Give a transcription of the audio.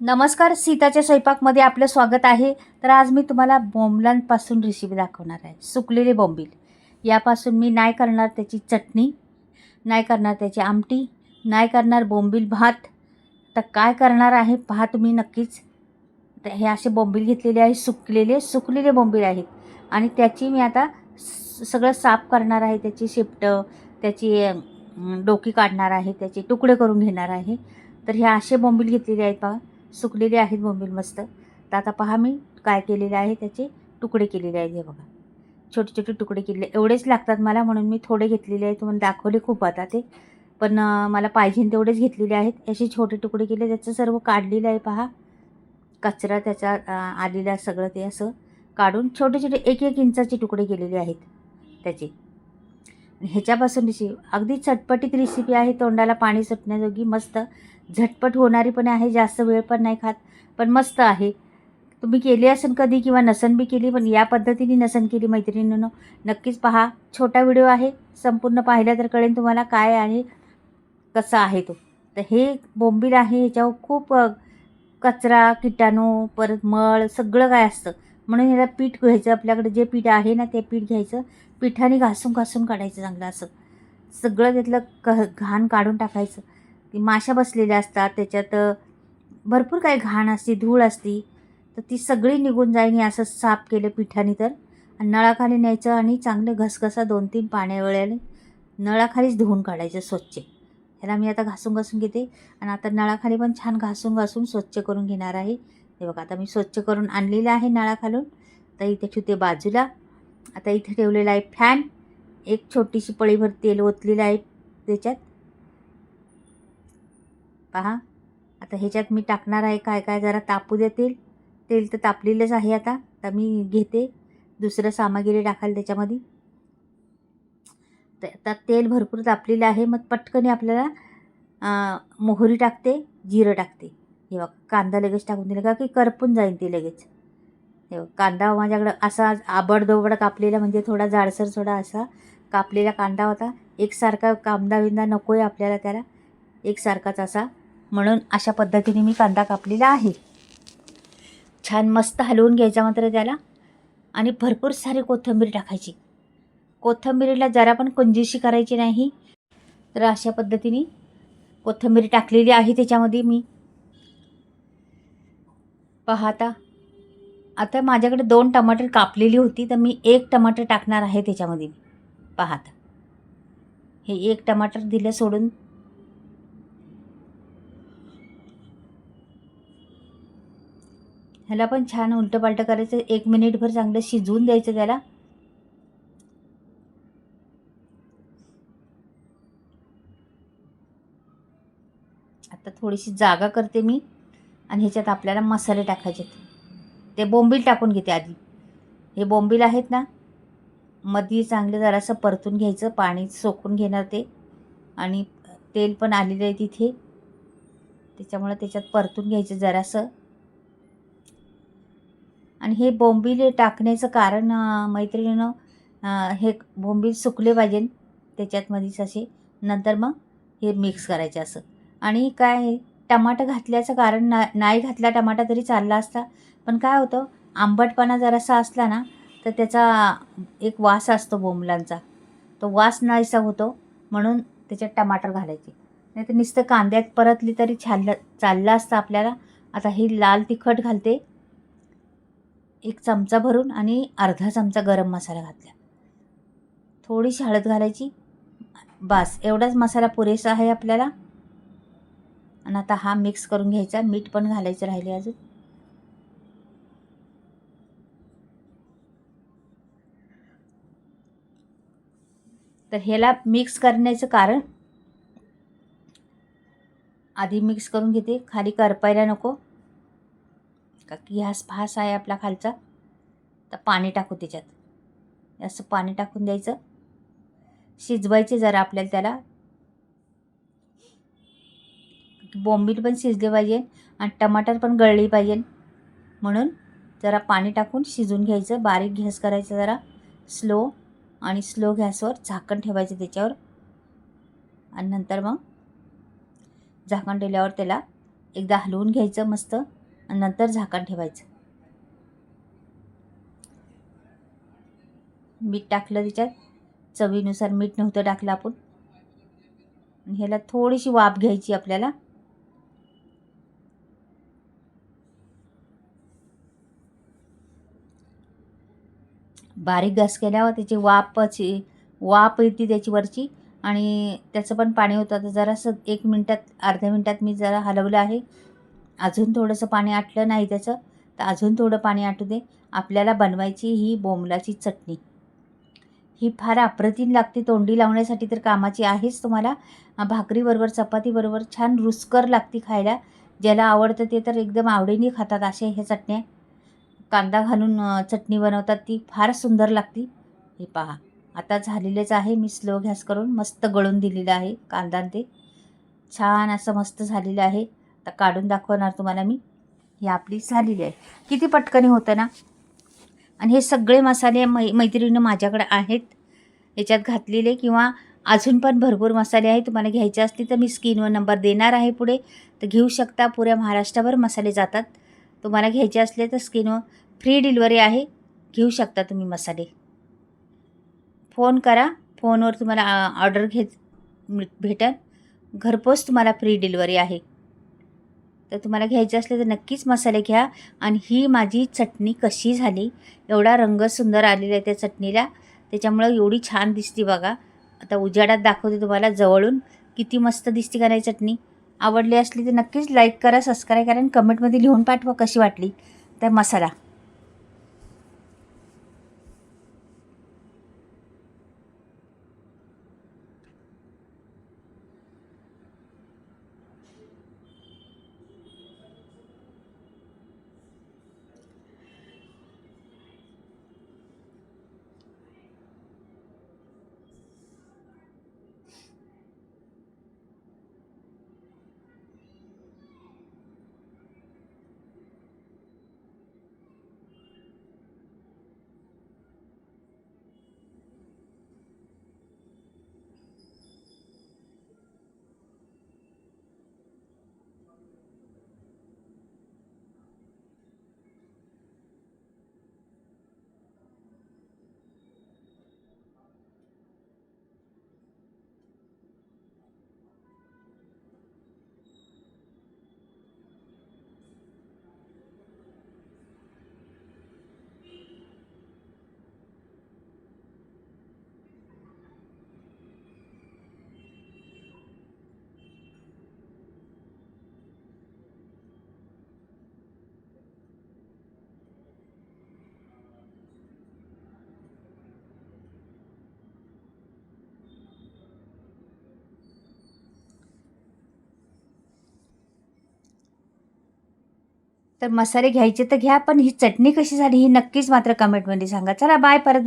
नमस्कार सीताच्या स्वयंपाकमध्ये आपलं स्वागत आहे. तर आज मी तुम्हाला बोंबलांपासून रेसिपी दाखवणार आहे. सुकलेले बोंबील. यापासून मी नाही करणार त्याची चटणी नाही करणार त्याची आमटी नाही करणार बोंबील भात. तर काय करणार आहे पहा तुम्ही नक्कीच. तर हे असे बोंबील घेतलेले आहे सुकलेले सुकलेले बोंबील आहेत. आणि त्याची मी आता सगळं साफ करणार आहे त्याची शिफ्ट त्याची डोकी काढणार आहे त्याचे तुकडे करून घेणार आहे. तर हे असे बोंबील घेतलेले आहेत पहा. सुकलेले आहेत बोंबील मस्त. तर आता पहा मी काय केलेले आहे त्याचे तुकडे केलेले आहेत हे बघा. छोटे छोटे तुकडे केलेले. एवढेच लागतात मला म्हणून मी थोडे घेतलेले आहेत. तुम्हाला दाखवले खूप आता ते. पण मला पाहिजे तेवढेच घेतलेले आहेत. असे छोटे तुकडे केले त्याचं सर्व काढलेलं आहे पहा. कचरा त्याचा आलेला सगळं ते असं काढून छोटे छोटे एक एक इंचाचे तुकडे केलेले आहेत त्याचे. ह्याच्यापासून रेसिपी अगदी चटपटीत रेसिपी आहे तोंडाला पाणी सुटण्याजोगी मस्त. झटपट होणारी पण आहे जास्त वेळ पण नाही खात पण मस्त आहे. तुम्ही केली असेल कधी किंवा नसन बी केली पण या पद्धतीने नसन केली मैत्रिणीनं नक्कीच पहा. छोटा व्हिडिओ आहे संपूर्ण पाहिला तर कळेल तुम्हाला काय आहे कसा आहे तो. तर हे बोंबील आहे ह्याच्यावर खूप कचरा किटाणू परत मळ सगळं काय असतं. म्हणून ह्याला पीठ घ्यायचं आपल्याकडे जे पीठ आहे ना ते पीठ घ्यायचं. पिठाने घासून घासून काढायचं चांगलं असं. सगळं त्यातलं क घाण काढून टाकायचं. ती माशा बसलेल्या असतात त्याच्यात भरपूर काही घाण असते धूळ असती तर ती सगळी निघून जाईन असं साफ केलं पिठाने तर. आणि नळाखाली न्यायचं आणि चांगलं घसघसा दोन तीन पाण्या वेळेने नळाखालीच धुवून काढायचं स्वच्छ. ह्याला मी आता घासून घासून घेते. आणि आता नळाखाली पण छान घासून घासून स्वच्छ करून घेणार आहे. हे बघा आता मी स्वच्छ करून आणलेलं आहे नळाखालून. तर इथे ठेवते बाजूला. आता इथे ठेवलेला आहे फॅन. एक छोटीशी पळीभर तेल ओतलेलं आहे त्याच्यात. पहा आता ह्याच्यात मी टाकणार आहे काय काय जरा तापू द्या तेल. तेल तर तापलेलंच आहे आता. तर मी घेते. दुसरं सामग्री टाकाल त्याच्यामध्ये. तर आता तेल भरपूर तापलेलं आहे. मग पटकन आपल्याला मोहरी टाकते जिरं टाकते. हे बघ कांदा लगेच टाकून दिला का की करपून जाईल ते लगेच. हे बघ, कांदा माझ्याकडं असा आबडदोबड कापलेला म्हणजे थोडा जाडसर थोडा असा कापलेला कांदा होता. एकसारखा कांदा विंदा नको आहे आपल्याला त्याला. एकसारखाच असा. म्हणून अशा पद्धतीने मी कांदा कापलेला आहे. छान मस्त हलवून घ्यायचा मात्र त्याला. आणि भरपूर सारी कोथिंबीर टाकायची. कोथिंबीरीला जरा पण कुंजीशी करायची नाही. तर अशा पद्धतीने कोथिंबीर टाकलेली आहे त्याच्यामध्ये मी. पाहता आता. माझ्याकडे दोन टमाटर कापलेली होती तर मी एक टमाटर टाकणार आहे त्याच्यामध्ये. पाहता हे एक टमाटर दिलं सोडून. ह्याला पण छान उलटं पालटं करायचं. एक मिनिटभर चांगलं शिजवून द्यायचं त्याला. आता थोडीशी जागा करते मी. आणि ह्याच्यात आपल्याला मसाले टाकायचे ते बोंबील टाकून घेते आधी. हे बोंबील आहेत ना मध्ये चांगलं जरासं परतून घ्यायचं पाणी सोकून घेणार ते. आणि तेल पण आलेलं आहे तिथे. त्याच्यामुळं त्याच्यात परतून घ्यायचं जरासं. आणि हे बोंबील टाकण्याचं कारण मैत्रिणीनं हे बोंबील सुकले पाहिजे त्याच्यातमध्येच असे. नंतर मग हे मिक्स करायचे असं. आणि काय टमाटं टमाटर घातल्याचं कारण ना नाही घातला टमाटा तरी चालला असता. पण काय होतं आंबटपणा जरासा असला ना तर त्याचा एक वास असतो बोंबलांचा. तो वास नाहीसा होतो म्हणून त्याच्यात टमाटर घालायचे. नाही तर नुसतं कांद्यात परतली तरी छानलं चाललं असतं आपल्याला. आता ही लाल तिखट घालते. एक चमचा भरून आणि अर्धा चमचा गरम मसाला घातला. थोडीशी हळद घालायची. बास एवढाच मसाला पुरेसा आहे आपल्याला. आणि आता हा मिक्स करून घ्यायचा. मीठ पण घालायचं राहिले अजून. तर ह्याला मिक्स करण्याचं कारण आधी मिक्स करून घेते. खाली करपायला नको. का की हा फास आहे आपला खालचा. तर पाणी टाकू त्याच्यात. असं पाणी टाकून द्यायचं. शिजवायचे जरा आपल्याला त्याला. बोंबील पण शिजले पाहिजे आणि टमाटर पण गळली पाहिजे. म्हणून जरा पाणी टाकून शिजून घ्यायचं बारीक गॅस करायचं जरा स्लो आणि स्लो गॅसवर झाकण ठेवायचं त्याच्यावर. आणि नंतर मग झाकण ठेवल्यावर त्याला एकदा हलवून घ्यायचं मस्त आणि नंतर झाकण ठेवायचं. मीठ टाकलं त्याच्यात चवीनुसार मीठ नव्हतं टाकलं आपण. ह्याला थोडीशी वाफ घ्यायची आपल्याला. बारीक घास केल्यावर त्याची वाफची वाफ येते त्याची वरची आणि त्याचं पण पाणी होतं. तर जरासं एक मिनटात अर्ध्या मिनटात मी जरा हलवलं आहे. अजून थोडंसं पाणी आटलं नाही त्याचं तर अजून थोडं पाणी आटू दे. आपल्याला बनवायची ही बोंबलाची चटणी. ही फार अप्रतिम लागते. तोंडी लावण्यासाठी तर कामाची आहेच तुम्हाला. भाकरीबरोबर चपातीबरोबर छान रुचकर लागते खायला. ज्याला आवडतं ते तर एकदम आवडीने खातात अशा ह्या चटण्या. कांदा घालून चटणी बनवतात ती फार सुंदर लागती. हे पहा आता झालेलेच आहे मी स्लो गॅस करून मस्त गळून दिलेलं आहे कांदा ते. छान असं मस्त झालेलं आहे. तर काढून दाखवणार तुम्हाला मी. ही आपली झालेली आहे. किती पटकनी होतं ना? आणि हे सगळे मसाले मै मैत्रिणीनं माझ्याकडे आहेत. याच्यात घातलेले किंवा अजून पण भरपूर मसाले आहेत. तुम्हाला घ्यायचे असतील तर मी स्क्रीनवर नंबर देणार आहे पुढे. तर घेऊ शकता. पुऱ्या महाराष्ट्राभर मसाले जातात. तुम्हाला घ्यायचे असले तर स्किनवर फ्री डिलिव्हरी आहे. घेऊ शकता तुम्ही मसाले. फोन करा. फोनवर तुम्हाला ऑर्डर घेत भेटेल. घरपोच तुम्हाला फ्री डिलिव्हरी आहे. तर तुम्हाला घ्यायचे असले तर नक्कीच मसाले घ्या. आणि ही माझी चटणी कशी झाली? एवढा रंग सुंदर आलेला आहे त्या चटणीला. त्याच्यामुळं एवढी छान दिसते बघा. आता उजाडात दाखवते तुम्हाला जवळून. किती मस्त दिसते का नाही चटणी? आवडली असली तर नक्कीच लाईक करा सबस्क्राईब करा आणि कमेंटमध्ये लिहून पाठवा कशी वाटली. तर मसाला. तर मसाले घ्यायचे तर घ्या पण ही चटणी कशी झाली ही नक्कीच मात्र कमेंटमध्ये सांगा. चला बाय परत